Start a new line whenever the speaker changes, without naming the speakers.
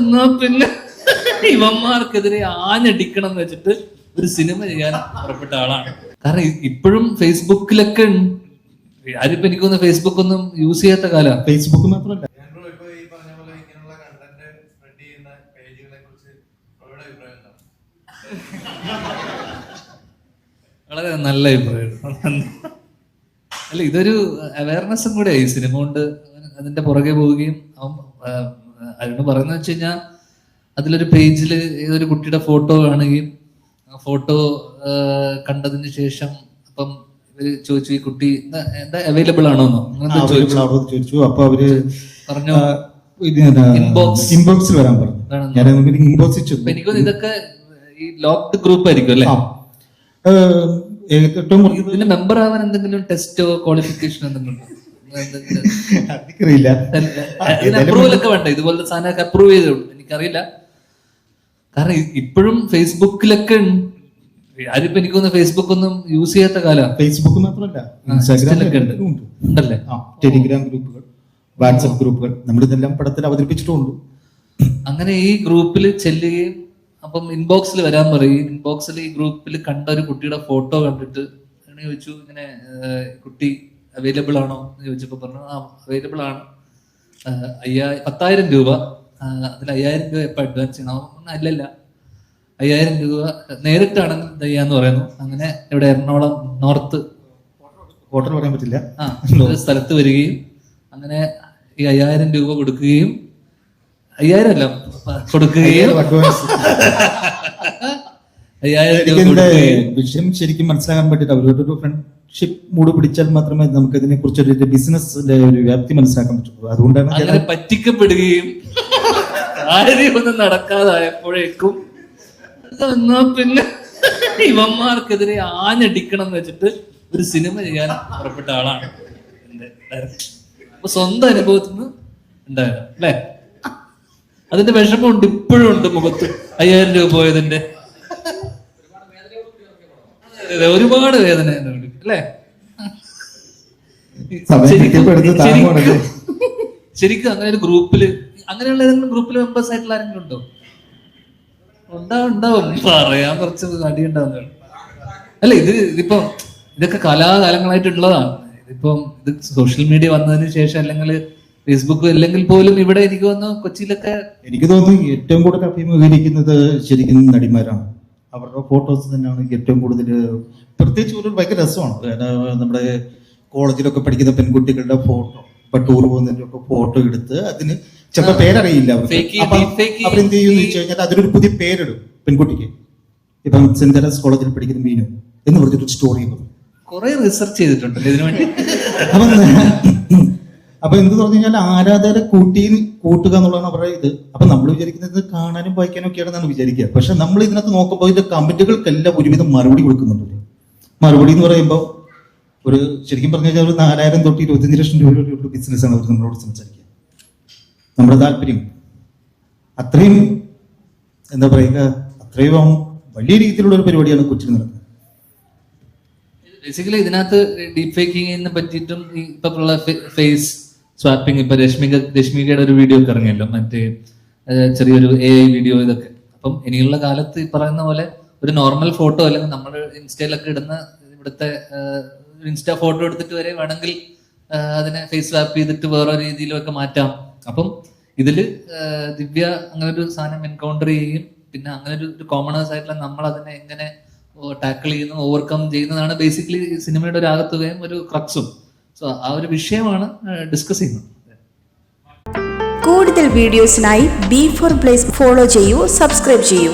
എന്നാ പിന്നെ. ഇവന്മാർക്കെതിരെ ആഞ്ഞടിക്കണം എന്ന് വെച്ചിട്ട് ഒരു സിനിമ ചെയ്യാൻ പുറപ്പെട്ട ആളാണ്. കാരണം ഇപ്പോഴും ഫേസ്ബുക്കിലൊക്കെ. ആരിപ്പോ എനിക്ക് തോന്നുന്നു ഫേസ്ബുക്ക് ഒന്നും യൂസ് ചെയ്യാത്ത കാലമാണ്.
ഫേസ്ബുക്ക് മാത്രമല്ല.
ആൻഡ്രൂ ഇപ്പൊ ഈ പറഞ്ഞ പോലെ ഇങ്ങനെയുള്ള കണ്ടന്റ് സ്പ്രെഡ് ചെയ്യുന്ന പേജുകളെ കുറിച്ച് അവരുടെ അഭിപ്രായം എന്താണ്
വളരെ നല്ല അഭിപ്രായം. അല്ല ഇതൊരു അവയർനെസ്സും കൂടെ ഈ സിനിമ കൊണ്ട് അതിന്റെ പുറകെ പോവുകയും അരുണ് പറയുന്നത് വെച്ച് കഴിഞ്ഞാൽ അതിലൊരു പേജിൽ ഏതൊരു കുട്ടിയുടെ ഫോട്ടോ കാണുകയും ആ ഫോട്ടോ കണ്ടതിന് ശേഷം അപ്പം ഇവർ ചോദിച്ചു ഈ കുട്ടി എന്താ- അവൈലബിൾ
ആണോ ചോദിച്ചു. അപ്പൊ അവർ
പറഞ്ഞു.
ഇൻബോക്സിൽ വരാൻ പറഞ്ഞു. ഞാൻ ഇൻബോക്സിൽ
ഇതൊക്കെ ഈ ലോക്ക്ഡ് ഗ്രൂപ്പ് ആയിരിക്കും അല്ലേ?
ഏറ്റവും
ഇതിന്റെ മെമ്പർ ആവാൻ എന്തെങ്കിലും ടെസ്റ്റോ ക്വാളിഫിക്കേഷൻ? എന്തെങ്കിലും
എനിക്കറിയില്ല
അപ്രൂവൽ ഒക്കെ വേണ്ട? ഇതുപോലത്തെ സാധനമൊക്കെ അപ്രൂവ് ചെയ്തോളൂ എനിക്കറിയില്ല. കാരണം ഇപ്പോഴും ഫേസ്ബുക്കിലൊക്കെ. ആരിപ്പോ എനിക്ക് തോന്നുന്നു ഫേസ്ബുക്ക് ഒന്നും യൂസ് ചെയ്യാത്ത കാലമാണ്
ഫേസ്ബുക്ക് മാത്രമല്ല
ഇൻസ്റ്റാഗ്രാമിലൊക്കെ ഉണ്ട്.
ഉണ്ട്.
ഉണ്ടല്ലേ?
ടെലിഗ്രാം ഗ്രൂപ്പുകൾ വാട്സപ്പ് ഗ്രൂപ്പുകൾ നമ്മളിതെല്ലാം പടത്തിൽ അവതരിപ്പിച്ചിട്ടുമുണ്ട്
അങ്ങനെ ഈ ഗ്രൂപ്പിൽ ചെല്ലുകയും അപ്പം ഇൻബോക്സിൽ വരാൻ പറയും ഇൻബോക്സിൽ ഈ ഗ്രൂപ്പിൽ കണ്ട ഒരു കുട്ടിയുടെ ഫോട്ടോ കണ്ടിട്ട് അങ്ങനെ ചോദിച്ചു ഇങ്ങനെ കുട്ടി അവൈലബിൾ ആണോ എന്ന് ചോദിച്ചപ്പോൾ പറഞ്ഞു ആ അവൈലബിൾ ആണ്. അയ്യാ പത്തായിരം രൂപ. അതിൽ അയ്യായിരം രൂപ എപ്പോൾ അഡ്വാൻസ് ചെയ്യണം. അല്ലല്ല. അയ്യായിരം രൂപ നേരിട്ടാണെങ്കിൽ ദയ്യാന്ന് പറയുന്നു. അങ്ങനെ ഇവിടെ എറണാകുളം നോർത്ത്
ഹോട്ടൽ പറയാൻ പറ്റില്ല.
ആ സ്ഥലത്ത് വരികയും അങ്ങനെ ഈ അയ്യായിരം രൂപ കൊടുക്കുകയും അയ്യായിരം അല്ല കൊടുക്കുകയും
വിഷയം ശരിക്കും മനസ്സിലാക്കാൻ പറ്റില്ല അവരോടൊരു ഫ്രണ്ട്ഷിപ്പ് മൂട് പിടിച്ചാൽ മാത്രമേ നമുക്ക് ഇതിനെ കുറിച്ച് ഒരു ബിസിനസിന്റെ ഒരു വ്യാപ്തി മനസ്സിലാക്കാൻ പറ്റുള്ളൂ അതുകൊണ്ടാണ്
അങ്ങനെ പറ്റിക്കപ്പെടുകയും കാര്യമൊന്നും നടക്കാതായപ്പോഴേക്കും എന്നാ പിന്നെ ഇവന്മാർക്കെതിരെ ആഞ്ഞടിക്കണം എന്ന് വെച്ചിട്ട് ഒരു സിനിമ ചെയ്യാൻ പുറപ്പെട്ട ആളാണ് എന്റെ അപ്പൊ സ്വന്തം അനുഭവത്തിൽ നിന്ന് ഉണ്ടായത് അല്ലേ? അതിന്റെ വിഷമമുണ്ട് ഇപ്പോഴും ഉണ്ട് മുഖത്ത് അയ്യായിരം രൂപ പോയതിന്റെ. ഒരുപാട് വേദന അല്ലേ? ശരിക്കും- അങ്ങനെ ഒരു ഗ്രൂപ്പിൽ അങ്ങനെയുള്ള ഏതെങ്കിലും ഗ്രൂപ്പിൽ മെമ്പേഴ്സ് ആയിട്ടുള്ള ആരെങ്കിലും ഉണ്ടോ? ഉണ്ടാവും ഉണ്ടാവും. പറയാൻ കുറച്ച് അടി ഉണ്ടാവുന്നതാണ് അല്ല ഇത് ഇതിപ്പോ ഇതൊക്കെ കലാകാലങ്ങളായിട്ടുള്ളതാണ്. ഇതിപ്പം ഇത് സോഷ്യൽ മീഡിയ വന്നതിന് ശേഷം അല്ലെങ്കിൽ ഫേസ്ബുക്ക് അല്ലെങ്കിൽ പോലും ഇവിടെ എനിക്ക് തോന്നുന്നു കൊച്ചിയിലൊക്കെ
എനിക്ക് തോന്നുന്നു ഏറ്റവും കൂടുതൽ അഭിമുഖീകരിക്കുന്നത് ശരിക്കും നടിമാരാണ്. അവരുടെ ഫോട്ടോസ് തന്നെയാണ് ഏറ്റവും കൂടുതൽ പ്രത്യേകിച്ച് ഒരു ഭയങ്കര രസമാണ്. നമ്മുടെ കോളേജിലൊക്കെ പഠിക്കുന്ന പെൺകുട്ടികളുടെ ഫോട്ടോ ഇപ്പൊ ടൂർ പോകുന്നതിന്റെ ഒക്കെ ഫോട്ടോ എടുത്ത് അതിന് ചിലപ്പോൾ പേരറിയില്ല അവരെന്ത് ചെയ്യുമെന്ന് വെച്ച് കഴിഞ്ഞാൽ അതിനൊരു പുതിയ പേരിടും പെൺകുട്ടിക്ക്. ഇപ്പം സെന്റ് തെരേസ് കോളേജിൽ പഠിക്കുന്ന മീനു എന്ന് പറഞ്ഞിട്ടൊരു സ്റ്റോറി
കുറെ റിസർച്ച് ചെയ്തിട്ടുണ്ട് ഇതിനു വേണ്ടി
അപ്പം അപ്പൊ എന്ത് പറഞ്ഞു കഴിഞ്ഞാൽ ആരാധകരെ കൂട്ടി കൂട്ടുക എന്നുള്ളതാണ് അവരുടെ ഇത്. അപ്പൊ നമ്മൾ വിചാരിക്കുന്നത് കാണാനും വായിക്കാനും ഒക്കെയാണെന്നാണ് വിചാരിക്കുക. പക്ഷെ നമ്മൾ ഇതിനകത്ത് നോക്കുമ്പോൾ ഇതിന്റെ കമന്റുകൾക്കെല്ലാം ഒരുവിധം മറുപടി കൊടുക്കുന്നുണ്ട്. മറുപടി എന്ന് പറയുമ്പോൾ ഒരു ശരിക്കും പറഞ്ഞു കഴിഞ്ഞാൽ ഒരു നാലായിരം തൊട്ട് ഇരുപത്തഞ്ച് ലക്ഷം രൂപയുടെ ബിസിനസ്സാണ് അവർ നമ്മളോട് സംസാരിക്കുക. നമ്മുടെ താല്പര്യം. അത്രയും എന്താ പറയുക അത്രയും വലിയ രീതിയിലുള്ള ഒരു പരിപാടിയാണ് കൊച്ചിയിൽ നടക്കുന്നത്.
ബേസിക്കലി ഇതിനകത്ത് ഡീപ് ഫേക്കിങ്ങിനെ പറ്റിയിട്ടും ഇപ്പൊ ഫേസ് സ്വാപ്പിംഗ് ഇപ്പൊ രശ്മിക രശ്മികയുടെ ഒരു വീഡിയോ ഒക്കെ ഇറങ്ങിയല്ലോ മറ്റേ ചെറിയൊരു എ ഐ വീഡിയോ ഇതൊക്കെ. അപ്പം ഇനിയുള്ള കാലത്ത് ഈ പറയുന്ന പോലെ ഒരു നോർമൽ ഫോട്ടോ അല്ലെങ്കിൽ നമ്മൾ ഇൻസ്റ്റയിലൊക്കെ ഇടുന്ന ഇവിടുത്തെ ഇൻസ്റ്റ ഫോട്ടോ എടുത്തിട്ട് വരെ വേണമെങ്കിൽ അതിനെ ഫേസ് വാപ്പ് ചെയ്തിട്ട് വേറെ രീതിയിലൊക്കെ മാറ്റാം. അപ്പം ഇതിൽ ദിവ്യ അങ്ങനെ ഒരു സാധനം എൻകൗണ്ടർ ചെയ്യുകയും പിന്നെ അങ്ങനെ ഒരു കോമണേഴ്സ് ആയിട്ടുള്ള നമ്മൾ അതിനെ എങ്ങനെ ടാക്കിൾ ചെയ്യുന്നു ഓവർകം ചെയ്യുന്നതാണ് ബേസിക്കലി സിനിമയുടെ ഒരു ആകത്തുകയും ഒരു ക്രക്സും സോ ആ ഒരു വിഷയമാണ് ഡിസ്കസ് ചെയ്യുന്നത്.
കൂടുതൽ വീഡിയോസിനായി ബി ഫോർ പ്ലേസ് ഫോളോ ചെയ്യൂ സബ്സ്ക്രൈബ് ചെയ്യൂ.